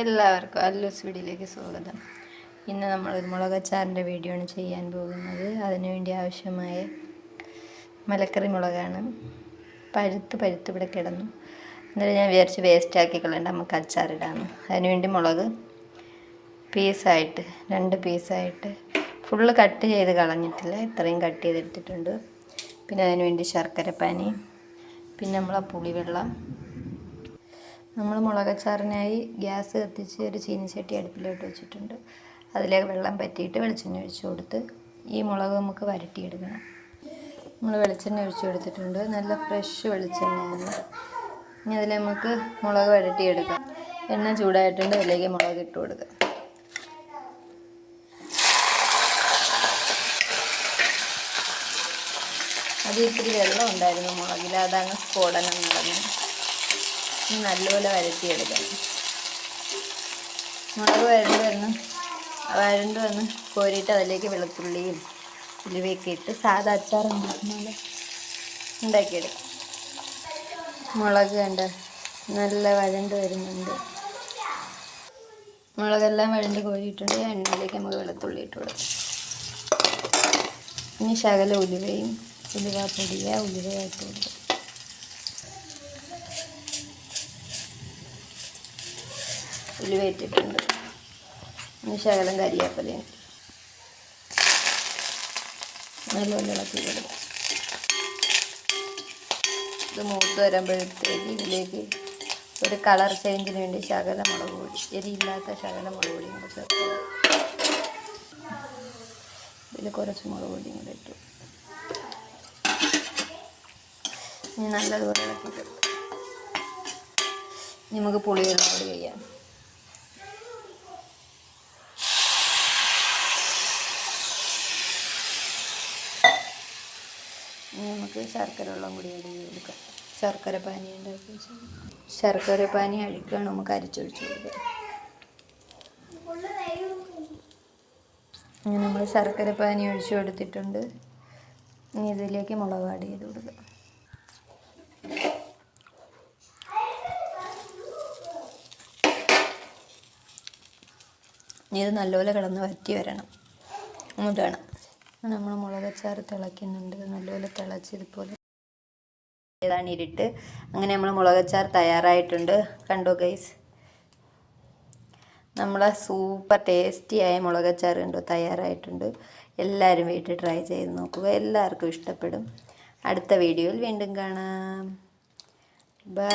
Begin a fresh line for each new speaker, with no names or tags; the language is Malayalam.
എല്ലാവർക്കും അല്ലൂസ് വീഡിയോയിലേക്ക് സ്വാഗതം. ഇന്ന് നമ്മൾ മുളകച്ചാറിന്റെ വീഡിയോ ആണ് ചെയ്യാൻ പോകുന്നത്. അതിനുവേണ്ടി ആവശ്യമായ മലക്കറി മുളകാണ്. പഴുത്ത് പഴുത്ത് ഇവിടെ കിടന്നു. എന്നിട്ട് ഞാൻ വിചാരിച്ച് വേസ്റ്റ് ആക്കി നമുക്ക് അച്ചാറിടാണ് അതിനുവേണ്ടി മുളക് പീസായിട്ട് രണ്ട് പീസായിട്ട് ഫുള്ള് കട്ട് ചെയ്ത് കളഞ്ഞിട്ടില്ല. ഇത്രയും കട്ട് ചെയ്തെടുത്തിട്ടുണ്ട് പിന്നെ അതിനുവേണ്ടി ശർക്കരപ്പാനി പിന്നെ നമ്മളെ പുളിവെള്ളം നമ്മൾ മുളകച്ചാറിനായി ഗ്യാസ് കത്തിച്ച് ഒരു ചീനിച്ചട്ടി അടുപ്പിലോട്ട് വെച്ചിട്ടുണ്ട്. അതിലേക്ക് വെള്ളം പറ്റിയിട്ട് വെളിച്ചെണ്ണ ഒഴിച്ച് കൊടുത്ത് ഈ മുളക് നമുക്ക് വരട്ടിയെടുക്കണം. നമ്മൾ വെളിച്ചെണ്ണ ഒഴിച്ച് കൊടുത്തിട്ടുണ്ട്. നല്ല ഫ്രഷ് വെളിച്ചെണ്ണയാണ്. ഇനി അതിൽ നമുക്ക് മുളക് വരട്ടിയെടുക്കാം. എണ്ണ ചൂടായിട്ടുണ്ട്. അതിലേക്ക് മുളക് ഇട്ട് കൊടുക്കാം. അത് ഇത്തിരി വെള്ളം ഉണ്ടായിരുന്നു മുളകിൽ അതങ്ങ് സ്ഫോടനം നടന്നു. നല്ലപോലെ വരട്ടിയെടുക്കണം മുളക് വരണ്ട് വന്ന് വരണ്ട് വന്ന് കോരിയിട്ട് അതിലേക്ക് വെളുത്തുള്ളിയും ഉലുവയൊക്കെ ഇട്ട് സാധാ അച്ചാർ ഉണ്ടാക്കുന്നത് ഉണ്ടാക്കിയെടുക്കും. മുളക് കണ്ട നല്ല വഴണ്ട് വരുന്നുണ്ട്. മുളകെല്ലാം വഴണ്ട് കോരിയിട്ടുണ്ട്. എണ്ണയിലേക്ക് നമുക്ക് വെളുത്തുള്ളി ഇട്ട് കൊടുക്കാം. ഇനി ശകല ഉലുവയും ഉലുവ പൊടിയ ഉലുവയായിട്ട് ഉലുവ വേറ്റിട്ടുണ്ട് ഇനി ശകലം കരിയാപ്പലയും നല്ലപോലെ ഇളക്കി കൊടുക്കും. ഇത് മൂത്ത് വരുമ്പോഴത്തേക്ക് ഇതിലേക്ക് ഒരു കളർ ചേഞ്ചിന് വേണ്ടി ശകല മുളക് പൊടി എരിയില്ലാത്ത ശകല മുളക് പൊടിയും കൂടെ ചേർത്ത് ഇതിൽ കുറച്ച് മുളക് പൊടിയും കൂടെ ഇട്ടു ഇനി നല്ലതുപോലെ ഇളക്കി കൊടുക്കും. നമുക്ക് പുളിയുള്ള കൂടി ചെയ്യാം നമുക്ക് ശർക്കര വെള്ളം കൂടി ആഡ് കൊടുക്കാം. ശർക്കര പാനി ഉണ്ടാക്കി ശർക്കര പാനി അഴുക്കാണ് നമുക്ക് അരിച്ചൊഴിച്ച് കൊടുക്കുക ഇനി നമ്മൾ ശർക്കര പാനി ഒഴിച്ചു കൊടുത്തിട്ടുണ്ട്. ഇനി ഇതിലേക്ക് മുളക് ആഡ് ചെയ്ത് കൊടുക്കുക ഇനി ഇത് നല്ലപോലെ കിടന്ന് വറ്റി വരണം. അങ്ങോട്ട് വേണം നമ്മൾ മുളകച്ചാറ് തിളയ്ക്കുന്നുണ്ട്. നല്ലപോലെ തിളച്ച് ഇതുപോലെ ഏതാണ് ഇരുട്ട് അങ്ങനെ നമ്മൾ മുളകച്ചാർ തയ്യാറായിട്ടുണ്ട്. കണ്ടോ ഗൈസ് നമ്മളെ സൂപ്പർ ടേസ്റ്റി ടേസ്റ്റിയായ മുളകച്ചാർ കണ്ടോ തയ്യാറായിട്ടുണ്ട്. എല്ലാവരും വീട്ടിൽ ട്രൈ ചെയ്ത് നോക്കുക. എല്ലാവർക്കും ഇഷ്ടപ്പെടും. അടുത്ത വീഡിയോയിൽ വീണ്ടും കാണാം. ബൈ